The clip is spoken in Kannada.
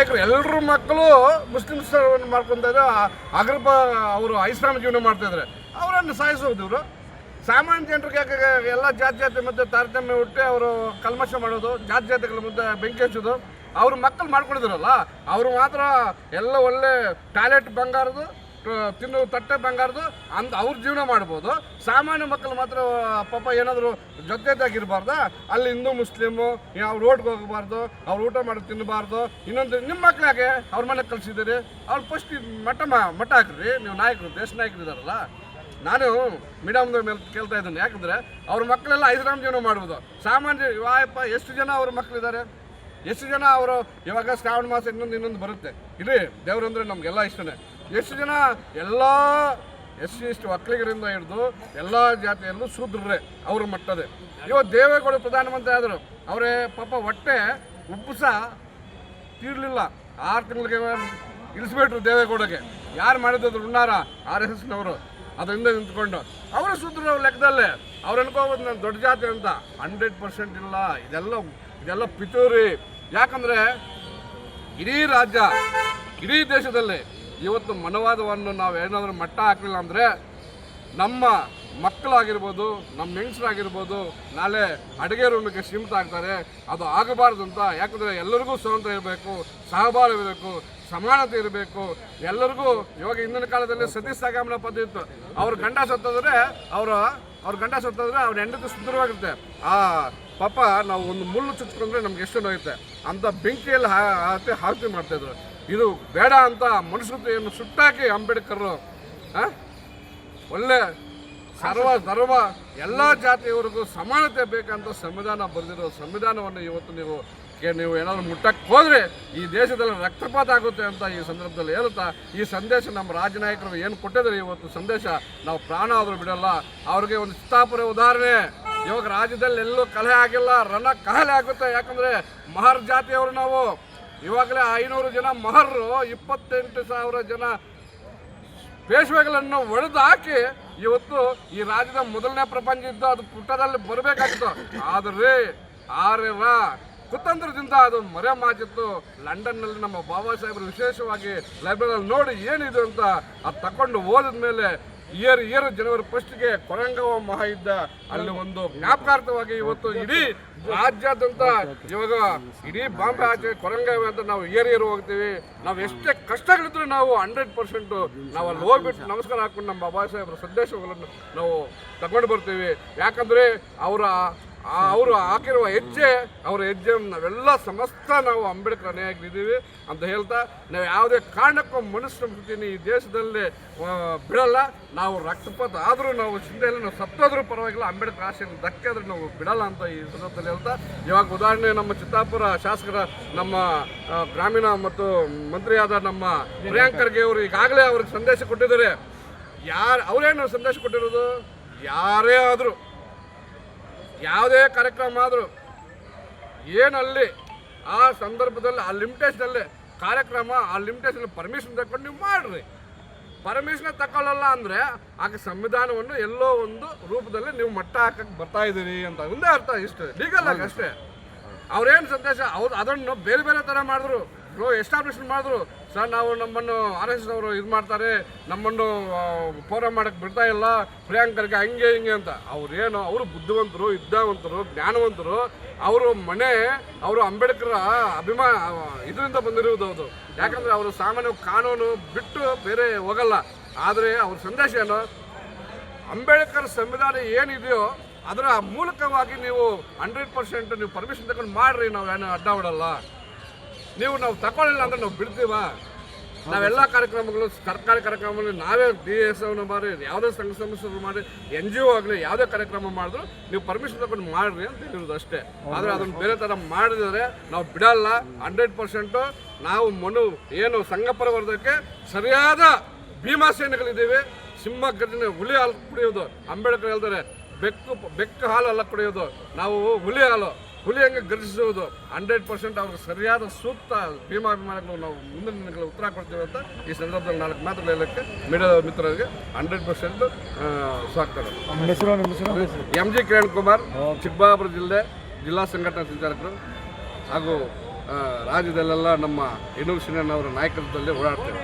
ನಾಯಕರು ಎಲ್ಲರ ಮಕ್ಕಳು ಮುಸ್ಲಿಮ್ಸ್ ಮಾಡ್ಕೊಂತ ಇದ್ರೆ ಅಗ್ರಪ ಅವರು ಐಸ್ಲಾಮ್ ಜೀವನ ಮಾಡ್ತಾ ಇದ್ದಾರೆ. ಅವರನ್ನು ಸಾಯಿಸೋದು ಇವರು. ಸಾಮಾನ್ಯ ಜನರಿಗೆ ಯಾಕೆ ಎಲ್ಲ ಜಾತಿ ಜಾತಿ ಮಧ್ಯೆ ತಾರತಮ್ಯ ಹುಟ್ಟಿ ಅವರು ಕಲ್ಮಶ ಮಾಡೋದು, ಜಾತಿ, ಜಾತಿಗಳ ಮಧ್ಯೆ ಬೆಂಕಿ ಹಚ್ಚೋದು, ಅವ್ರ ಮಕ್ಕಳು ಮಾಡ್ಕೊಳಿದ್ರಲ್ಲ ಅವರು ಮಾತ್ರ ಎಲ್ಲ ಒಳ್ಳೆ ಟಾಯ್ಲೆಟ್ ಬಂಗಾರದು ತಿನ್ನೋ ತಟ್ಟೆ ಬಂಗಾರದು ಅಂದ್ ಅವ್ರ ಜೀವನ ಮಾಡ್ಬೋದು. ಸಾಮಾನ್ಯ ಮಕ್ಕಳು ಮಾತ್ರ ಪಾಪ ಏನಾದರೂ ಜೊತೆದಾಗಿರ್ಬಾರ್ದ? ಅಲ್ಲಿ ಹಿಂದೂ, ಮುಸ್ಲಿಮು ಅವ್ರು ರೋಡ್ಗೆ ಹೋಗಬಾರ್ದು, ಅವ್ರು ಊಟ ಮಾಡಿ ತಿನ್ನಬಾರ್ದು ಇನ್ನೊಂದು ನಿಮ್ಮ ಮಕ್ಕಳಾಗೆ ಅವ್ರ ಮನೆ ಕಳ್ಸಿದ್ದೀರಿ, ಅವ್ರು ಫಸ್ಟ್ ಮಠ ಮಠ ಹಾಕ್ರಿ, ನೀವು ನಾಯಕರು, ದೇಶ ನಾಯಕರು ಇದಾರಲ್ಲ? ನಾನು ಮೀಡಿಯಮ್ದ ಮೇಲೆ ಕೇಳ್ತಾ ಇದ್ದೀನಿ, ಯಾಕಂದ್ರೆ ಅವ್ರ ಮಕ್ಕಳೆಲ್ಲ ಐಸ್ರಾಮ್ ಜೀವನ ಮಾಡ್ಬೋದು. ಸಾಮಾನ್ಯ, ವಾಯಪ್ಪ, ಎಷ್ಟು ಜನ ಅವ್ರ ಮಕ್ಕಳಿದ್ದಾರೆ ಎಷ್ಟು ಜನ ಅವರು ಇವಾಗ ಶ್ರಾವಣ ಮಾಸ ಇನ್ನೊಂದು ಇನ್ನೊಂದು ಬರುತ್ತೆ. ಇಲ್ಲಿ ದೇವರಂದ್ರೆ ನಮಗೆಲ್ಲ ಇಷ್ಟನೇ. ಎಷ್ಟು ಜನ ಎಲ್ಲ ಎಸ್ ಸಿ ಎಷ್ಟು ಒಕ್ಕಲಿಗರಿಂದ ಹಿಡಿದು ಎಲ್ಲ ಜಾತಿಯಲ್ಲೂ ಶೂದ್ರರೇ ಅವ್ರ ಮಟ್ಟದೆ. ಇವತ್ತು ದೇವೇಗೌಡ ಪ್ರಧಾನಮಂತ್ರಿ ಆದರು, ಅವರೇ ಪಾಪ ಹೊಟ್ಟೆ ಉಬ್ಬಸ ತೀರ್ಲಿಲ್ಲ. ಆರು ತಿಂಗಳಿಗೆ ಇಳಿಸ್ಬಿಟ್ರು ದೇವೇಗೌಡಗೆ. ಯಾರು ಮಾಡಿದ್ರು ಉಣ್ಣಾರ? R S ಎಸ್ನವರು. ಅದರಿಂದ ನಿಂತ್ಕೊಂಡು. ಅವರು ಸೂದ್ರ ಲೆಕ್ಕದಲ್ಲೇ. ಅವ್ರು ಅನ್ಕೋಬೋದು ನಾನು ದೊಡ್ಡ ಜಾತಿ ಅಂತ. ಹಂಡ್ರೆಡ್ ಪರ್ಸೆಂಟ್ ಇಲ್ಲ. ಇದೆಲ್ಲ ಇದೆಲ್ಲ ಪಿತೂರಿ. ಯಾಕಂದರೆ ಇಡೀ ರಾಜ್ಯ, ಇಡೀ ದೇಶದಲ್ಲಿ ಇವತ್ತು ಮನವಾದವನ್ನು ನಾವು ಏನಾದರೂ ಮಟ್ಟ ಹಾಕಲಿಲ್ಲ ಅಂದರೆ ನಮ್ಮ ಮಕ್ಕಳಾಗಿರ್ಬೋದು, ನಮ್ಮ ಹೆಂಗಸರಾಗಿರ್ಬೋದು, ನಾಳೆ ಅಡುಗೆ ರೂಮಿಗೆ ಸೀಮಿತ ಆಗ್ತಾರೆ. ಅದು ಆಗಬಾರ್ದು ಅಂತ ಯಾಕಂದರೆ ಎಲ್ಲರಿಗೂ ಸ್ವತಂತ್ರ ಇರಬೇಕು, ಸಹಬಾಳ್ವೆ ಇರಬೇಕು, ಸಮಾನತೆ ಇರಬೇಕು. ಎಲ್ಲರಿಗೂ ಇವಾಗ ಹಿಂದಿನ ಕಾಲದಲ್ಲಿ ಸತಿ ಸಾಗಾಮನ ಪದ್ಧತಿ ಇತ್ತು. ಅವ್ರ ಗಂಡ ಸತ್ತಂದ್ರೆ ಅವರ ಅವ್ರ ಗಂಡ ಸತ್ತಂದ್ರೆ ಅವ್ರ ಹೆಂಡತಿ ಸುಂದರವಾಗಿರುತ್ತೆ. ಆ ಪಾಪ ನಾವು ಒಂದು ಮುಳ್ಳು ಚುಚ್ಕೊಂಡ್ರೆ ನಮ್ಗೆ ಎಷ್ಟು ನೋಯುತ್ತೆ. ಅಂತ ಬೆಂಕಿಯಲ್ಲಿ ಹಾಕಿ ಆರತಿ ಮಾಡ್ತಾಯಿದ್ರು ಇದು ಬೇಡ ಅಂತ ಮನುಷ್ಯತೆಯನ್ನು ಸುಟ್ಟಾಕಿ ಅಂಬೇಡ್ಕರ್? ಒಳ್ಳೆ ಸರ್ವ ಧರ್ಮ ಎಲ್ಲ ಜಾತಿಯವರಿಗೂ ಸಮಾನತೆ ಬೇಕಂತ ಸಂವಿಧಾನ ಬರೆದಿರೋ ಸಂವಿಧಾನವನ್ನು ಇವತ್ತು ನೀವು ನೀವು ಏನಾದರೂ ಮುಟ್ಟಕ್ಕೆ ಹೋದರೆ ಈ ದೇಶದಲ್ಲಿ ರಕ್ತಪಾತ ಆಗುತ್ತೆ ಅಂತ ಈ ಸಂದರ್ಭದಲ್ಲಿ ಹೇಳುತ್ತಾ, ಈ ಸಂದೇಶ ನಮ್ಮ ರಾಜನಾಯಕರು ಏನು ಕೊಟ್ಟಿದ್ದಾರೆ ಇವತ್ತು ಸಂದೇಶ, ನಾವು ಪ್ರಾಣ ಆದರೂ ಬಿಡಲ್ಲ. ಅವ್ರಿಗೆ ಒಂದು ಚಿತ್ತಾಪುರ ಉದಾಹರಣೆ. ಇವಾಗ ರಾಜ್ಯದಲ್ಲಿ ಎಲ್ಲೂ ಕಲೆ ಆಗಿಲ್ಲ ರಣ ಕಹಲೆ ಆಗುತ್ತೆ. ಯಾಕಂದರೆ ಮಹರ್ ಜಾತಿಯವರು ನಾವು. ಇವಾಗಲೇ ಐನೂರು ಜನ ಮಹರ್ರು, ಇಪ್ಪತ್ತೆಂಟು ಸಾವಿರ ಜನ ಪೇಶ್ವೆಗಳನ್ನು ಒಡೆದು ಹಾಕಿ ಇವತ್ತು ಈ ರಾಜ್ಯದ ಮೊದಲನೇ ಪ್ರಪಂಚ ಇದ್ದು ಅದು ಪುಟ್ಟದಲ್ಲಿ ಬರಬೇಕಾಗಿತ್ತು. ಆದರೆ ಆರ್ಯರ ಕುತಂತ್ರದಿಂದ ಅದು ಮರೆ ಮಾಚಿತ್ತು. ಲಂಡನ್ನಲ್ಲಿ ನಮ್ಮ ಬಾಬಾ ಸಾಹೇಬರು ವಿಶೇಷವಾಗಿ ಲೈಬ್ರರಿಯಲ್ಲಿ ನೋಡಿ ಏನಿದೆ ಅಂತ ಅದು ತಗೊಂಡು ಓದಿದ ಮೇಲೆ ಇಯರ್ ಇಯರ್ ಜನವರಿ ಫಸ್ಟ್ಗೆ ಕೊರಂಗವ ಮಹಾಯುದ್ಧ. ಅಲ್ಲಿ ಒಂದು ಜ್ಞಾಪಕಾರ್ಥವಾಗಿ ಇವತ್ತು ಇಡೀ ರಾಜ್ಯಾದ್ಯಂತ ಇವಾಗ ಇಡೀ ಬಾಂಬೆ ಆಚೆ ಕೊರಂಗವೆ ಅಂತ ನಾವು ಇಯರ್ ಇಯರ್ ಹೋಗ್ತೀವಿ. ನಾವು ಎಷ್ಟೇ ಕಷ್ಟಗಳಿದ್ರು ನಾವು ಹಂಡ್ರೆಡ್ ಪರ್ಸೆಂಟ್ ನಾವು ಅಲ್ಲಿ ಹೋಗ್ಬಿಟ್ಟು ನಮಸ್ಕಾರ ಹಾಕೊಂಡು ನಮ್ಮ ಬಾಬಾ ಸಾಹೇಬ್ರ ಸಂದೇಶಗಳನ್ನು ನಾವು ತಗೊಂಡು ಬರ್ತೀವಿ. ಯಾಕಂದ್ರೆ ಅವರ ಅವರು ಹಾಕಿರುವ ಹೆಜ್ಜೆ, ಅವರ ಹೆಜ್ಜೆ ನಾವೆಲ್ಲ ಸಮಸ್ತ ನಾವು ಅಂಬೇಡ್ಕರ್ ಆಗಿದ್ದೀವಿ ಅಂತ ಹೇಳ್ತಾ, ನಾವು ಯಾವುದೇ ಕಾರಣಕ್ಕೂ ಮನುಷ್ಯ ಸ್ಥಿತಿನ ಈ ದೇಶದಲ್ಲಿ ಬಿಡಲ್ಲ. ನಾವು ರಕ್ತಪಾತ ಆದರೂ ನಾವು ಚಿಂತೆಯಲ್ಲಿ ನಾವು ಸತ್ತೋದ್ರೂ ಪರವಾಗಿಲ್ಲ, ಅಂಬೇಡ್ಕರ್ ಆಶೆಯನ್ನು ದಕ್ಕಿದ್ರೆ ನಾವು ಬಿಡಲ್ಲ ಅಂತ ಈ ಸಂದರ್ಭದಲ್ಲಿ ಹೇಳ್ತಾ, ಇವಾಗ ಉದಾಹರಣೆ ನಮ್ಮ ಚಿತ್ತಾಪುರ ಶಾಸಕರ, ನಮ್ಮ ಗ್ರಾಮೀಣ ಮತ್ತು ಮಂತ್ರಿಯಾದ ನಮ್ಮ ಪ್ರಿಯಾಂಕ್ ಖರ್ಗೆ ಅವರು ಈಗಾಗಲೇ ಅವ್ರಿಗೆ ಸಂದೇಶ ಕೊಟ್ಟಿದ್ದಾರೆ. ಯಾರು, ಅವರೇನು ಸಂದೇಶ ಕೊಟ್ಟಿರೋದು? ಯಾರೇ ಆದರೂ. ಯಾವುದೇ ಕಾರ್ಯಕ್ರಮ ಆದರೂ ಏನಲ್ಲಿ ಆ ಸಂದರ್ಭದಲ್ಲಿ, ಆ ಲಿಮಿಟೇಷನಲ್ಲಿ ಕಾರ್ಯಕ್ರಮ, ಆ ಲಿಮಿಟೇಷನ್ ಪರ್ಮಿಷನ್ ತಗೊಂಡು ನೀವು ಮಾಡ್ರಿ. ಪರ್ಮಿಷನ್ ತಗೊಳ್ಳಲ್ಲ ಅಂದರೆ ಆಗ ಸಂವಿಧಾನವನ್ನು ಎಲ್ಲೋ ಒಂದು ರೂಪದಲ್ಲಿ ನೀವು ಮಟ್ಟ ಹಾಕಕ್ಕೆ ಬರ್ತಾ ಇದ್ದೀರಿ ಅಂತ ಒಂದೇ ಅರ್ಥ ಇಷ್ಟು. ಲೀಗಲ್ ಆಗಿ ಅಷ್ಟೇ. ಅವ್ರೇನು ಸಂದೇಶ, ಅವ್ರು ಅದನ್ನು ಬೇರೆ ಬೇರೆ ಥರ ಮಾಡಿದ್ರು ಎಸ್ಟಾಬ್ಲಿಷ್ಮೆಂಟ್ ಎಸ್ಟಾಬ್ಲಿಷ್ ಮಾಡಿದ್ರು ಸರ್, ನಾವು ನಮ್ಮನ್ನು ಆರ್ ಎಸ್ ಅವರು ಇದು ಮಾಡ್ತಾರೆ, ನಮ್ಮನ್ನು ಫೋರಮ್ ಮಾಡಕ್ಕೆ ಬಿಡ್ತಾ ಇಲ್ಲ, ಪ್ರಿಯಾಂಕರ್ಗೆ ಹಂಗೆ ಹಿಂಗೆ ಅಂತ. ಅವ್ರೇನು, ಅವರು ಬುದ್ಧಿವಂತರು, ವಿದ್ಯಾವಂತರು, ಜ್ಞಾನವಂತರು, ಅವರು ಮನೆ, ಅವರು ಅಂಬೇಡ್ಕರ್ ಅಭಿಮಾ, ಇದರಿಂದ ಬಂದಿರುವುದು ಅದು. ಯಾಕಂದ್ರೆ ಅವರು ಸಾಮಾನ್ಯ ಕಾನೂನು ಬಿಟ್ಟು ಬೇರೆ ಹೋಗಲ್ಲ. ಆದರೆ ಅವ್ರ ಸಂದೇಶ ಏನು? ಅಂಬೇಡ್ಕರ್ ಸಂವಿಧಾನ ಏನಿದೆಯೋ ಅದರ ಮೂಲಕವಾಗಿ ನೀವು ಹಂಡ್ರೆಡ್ ಪರ್ಸೆಂಟ್ ನೀವು ಪರ್ಮಿಷನ್ ತಗೊಂಡು ಮಾಡ್ರಿ, ನಾವು ಏನು ಅಡ್ಡ ಬಿಡಲ್ಲ ನೀವು ನಾವು ತಗೊಳ್ಳಿಲ್ಲ ಅಂದ್ರೆ ನಾವು ಬಿಡ್ತೀವ? ನಾವೆಲ್ಲ ಕಾರ್ಯಕ್ರಮಗಳು, ಸರ್ಕಾರಿ ಕಾರ್ಯಕ್ರಮಗಳು ನಾವೇ ಡಿ ಎಸ್ ಅನ್ನು ಮಾಡಿ ಯಾವುದೇ ಸಂಘ ಸಂಸ್ಥೆ ಮಾಡಿ ಎನ್ ಜಿ ಒ ಆಗಲಿ ಯಾವುದೇ ಕಾರ್ಯಕ್ರಮ ಮಾಡಿದ್ರು ನೀವು ಪರ್ಮಿಷನ್ ತಗೊಂಡು ಮಾಡ್ರಿ ಅಂತ ಹೇಳೋದು ಅಷ್ಟೇ. ಆದರೆ ಅದನ್ನು ಬೇರೆ ಥರ ಮಾಡಿದರೆ ನಾವು ಬಿಡಲ್ಲ. ಹಂಡ್ರೆಡ್ ಪರ್ಸೆಂಟು ನಾವು ಮನು, ಏನು ಸಂಘ ಸರಿಯಾದ ಭೀಮಾ ಸೇನೆಗಳಿದ್ದೀವಿ. ಸಿಂಹ ಗರ್ಜನೆ ಹುಲಿ ಹಾಲು ಕುಡಿಯೋದು. ಅಂಬೇಡ್ಕರ್ ಹೇಳ್ತಾರೆ, ಬೆಕ್ಕು ಬೆಕ್ಕು ಹಾಲು ಅಲ್ಲ ಕುಡಿಯೋದು. ನಾವು ಹುಲಿ ಹಾಲು. ಹುಲಿ ಹಂಗೆ ಗರ್ಜಿಸುವುದು ಹಂಡ್ರೆಡ್ ಪರ್ಸೆಂಟ್ ಅವ್ರಿಗೆ ಸರಿಯಾದ ಸೂಕ್ತ ಭೀಮಾಭಿಮಾನಿಗಳು ನಾವು ಮುಂದಿನ ದಿನಗಳ ಉತ್ತರ ಕೊಡ್ತೀವಿ ಅಂತ ಈ ಸಂದರ್ಭದಲ್ಲಿ ನಾಲ್ಕು ಮಾತ್ರ ಹೇಳಕ್ಕೆ ಮೀಡಿಯಾದ ಮಿತ್ರರಿಗೆ hundred percent M G Kiran Kumar Chikkaballapur ಜಿಲ್ಲೆ ಜಿಲ್ಲಾ ಸಂಘಟನಾ ಸಂಚಾಲಕರು ಹಾಗೂ ರಾಜ್ಯದಲ್ಲೆಲ್ಲ ನಮ್ಮ ಅವರ ನಾಯಕತ್ವದಲ್ಲಿ ಓಡಾಡ್ತೇವೆ.